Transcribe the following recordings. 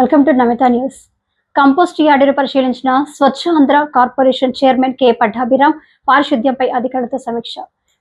Welcome to Namitha news. Compost యార్డును పరిశీలించిన Swachh Andhra corporation chairman K Pattabhiram పారిశుద్ధ్యంపై అధికారులతో సమీక్ష.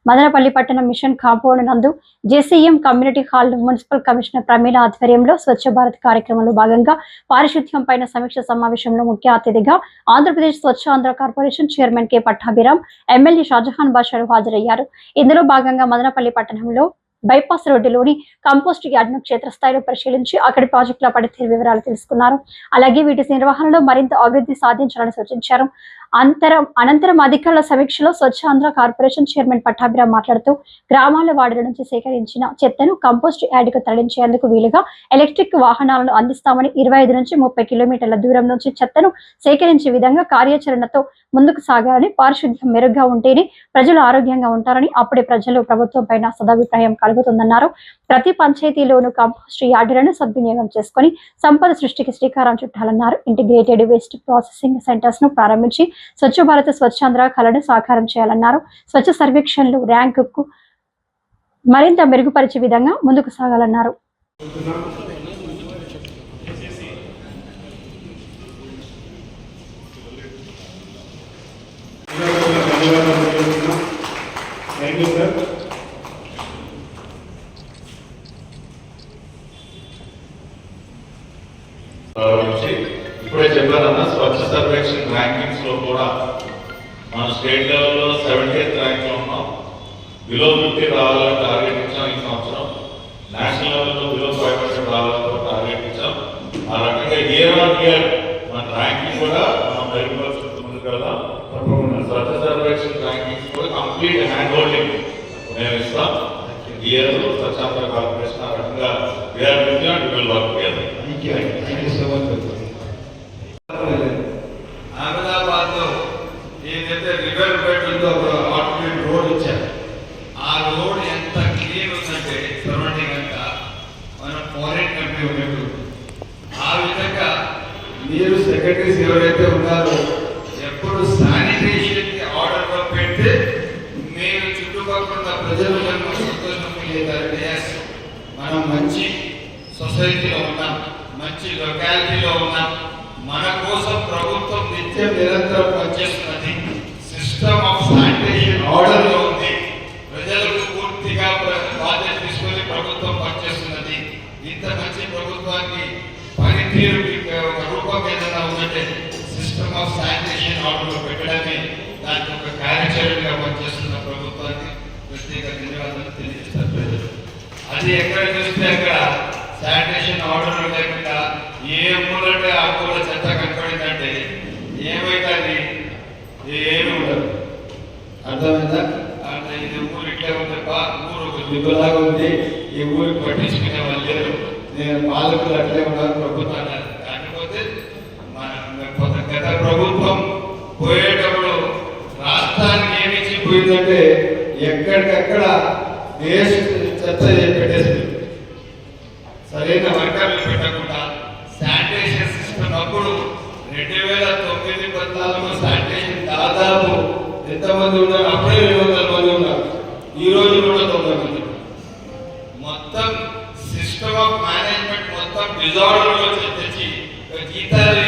మదనపల్లి పట్టణం మిషన్ కాంపౌండ్ నందు JCM community hall municipal commissioner Pramila ఆధ్వర్యంలో స్వచ్ఛ భారత్ కార్యక్రమంలో భాగంగా పారిశుద్ధ్యం పైన సమీక్ష సమావేశంలో ముఖ్య అతిథిగా Andhra Pradesh Swachh Andhra corporation chairman K Pattabhiram MLA Shahjahan బాషాలు హాజరయ్యారు. ఇందులో భాగంగా మదనపల్లి పట్టణంలో బైపాస్ రోడ్డులోని కంపోస్ట్ యార్డ్ను క్షేత్రస్థాయిలో పరిశీలించి అక్కడి ప్రాజెక్టుల పడితే వివరాలు తెలుసుకున్నారు. అలాగే వీటి నిర్వహణలో మరింత అభివృద్ధి సాధించాలని సూచించారు. అంతరం అనంతరం అధికారుల సమీక్షలో స్వచ్ఛాంధ్ర కార్పొరేషన్ చైర్మన్ పట్టాభిరామ్ మాట్లాడుతూ గ్రామాల వార్డుల నుంచి సేకరించిన చెత్తను కంపోస్ట్ యార్డుకు తరలించేందుకు వీలుగా ఎలక్ట్రిక్ వాహనాలను అందిస్తామని ఇరవై ఐదు నుంచి ముప్పై కిలోమీటర్ల దూరం నుంచి చెత్తను సేకరించే విధంగా కార్యాచరణతో ముందుకు సాగాలని పారిశుద్ధ్యం మెరుగ్గా ఉంటేనే ప్రజలు ఆరోగ్యంగా ఉంటారని అప్పుడే ప్రజలు ప్రభుత్వం పైన సదాభిప్రాయం కలుగుతుందన్నారు ప్రతి పంచాయతీలోనూ కంపోస్ట్ యార్డులను సద్వినియోగం చేసుకుని సంపద సృష్టికి శ్రీకారం చుట్టాలన్నారు. ఇంటిగ్రేటెడ్ వేస్ట్ ప్రాసెసింగ్ సెంటర్స్ను ప్రారంభించి స్వచ్ఛ భారత్ స్వచ్ఛాంధ్ర కళను సాకారం చేయాలన్నారు. స్వచ్ఛ సర్వేక్షణలు ర్యాంకుకు మరింత మెరుగుపరిచే విధంగా ముందుకు సాగాలన్నారు. Thank you, sir. ప్రారంభించి ఇప్పుడే చెప్పారన్న స్వచ్ఛ సర్వేక్షణ ర్యాంకింగ్స్లో కూడా మన స్టేట్ లెవెల్లో సెవెంటీన్త్ ర్యాంక్లో ఉన్నాం. బిలో ఫిఫ్టీ రావాలని టార్గెట్ ఇచ్చాం ఈ సంవత్సరం. నేషనల్ లెవెల్లో బిలో ఫైవ్ హండ్రెడ్ రావాలని టార్గెట్ ఇచ్చాం. ఆ రకంగా ఇయర్ ఆన్ ఇయర్ మన ర్యాంకింగ్ కూడా మనం మెరుగుపరుచుకుంటూ ముందుకు తప్పకుండా స్వచ్ఛ సర్వేక్షణ ర్యాంకింగ్స్ కూడా కంప్లీట్ హ్యాండ్ హోల్డింగ్ మేము ఇస్తాం. ఇయర్ స్వచ్ఛాంతర కార్పొరేషన్ ఆ రకంగా we're with and will work together secretaries ఎవరైతే ఉన్నారో. ఎప్పుడు శానిటేషన్కి ఆర్డర్లో పెడితే మీరు చుట్టుపక్కల ప్రజలు కనుక సంతోషం ఫీల్ మనం మంచి సొసైటీలో ఉన్నాం మంచి లొకాలిటీలో ఉన్నాం. మన కోసం ప్రభుత్వం నిత్యం నిరంతరం పనిచేస్తున్నది. సిస్టమ్ ఆఫ్ శానిటేషన్ ఆర్డర్లో ఉంది. ప్రజలకు పూర్తిగా బాధ్యత తీసుకొని ప్రభుత్వం పనిచేస్తున్నది. ఇంత మంచి ప్రభుత్వానికి పనితీరు శానిటేషన్ ఆర్డర్ దానికి ఒక కార్యాచరణగా పనిచేస్తున్న ప్రభుత్వానికి ప్రత్యేక ధన్యవాదాలు తెలియజేస్తారు ప్రజలు అది ఎక్కడ చూస్తే అక్కడ శానిటేషన్ ఆర్డర్ లేకుండా ఏ మూలంటే ఆ మూల చెత్త కనపడిందంటే ఏమైతే అది? ఏమి ఉండదు. అర్థమైందా? అంటే ఇది ఊరు ఇట్లే ఉంది ఊరు ఒక దిగులాగా ఉంది ఈ ఊరికి పట్టించుకునే వాళ్ళు లేరు. నేను పాలకులు అట్లే ఉన్నారు ప్రభుత్వం కాకపోతే మన కొత్త గత ప్రభుత్వం పోయేటప్పుడు రాష్ట్రానికి ఏమి ఇచ్చి పోయిందంటే ఎక్కడికక్కడ వేస్ట్ చెత్త పెట్టేసింది సరైన వర్గాలు పెట్టకుండా శానిటేషన్ సిస్టమ్ అప్పుడు రెండు వేల తొమ్మిది పద్నాలుగు శానిటేషన్ దాదాపు ఎంతమంది ఉన్నారు? అప్పుడే రెండు వందల మంది ఉన్నారు. ఈ రోజు కూడా తొంభై మంది మొత్తం సిస్టమ్ ఆఫ్ మేనేజ్మెంట్ మొత్తం డిజార్డర్ తెచ్చి గీతాలు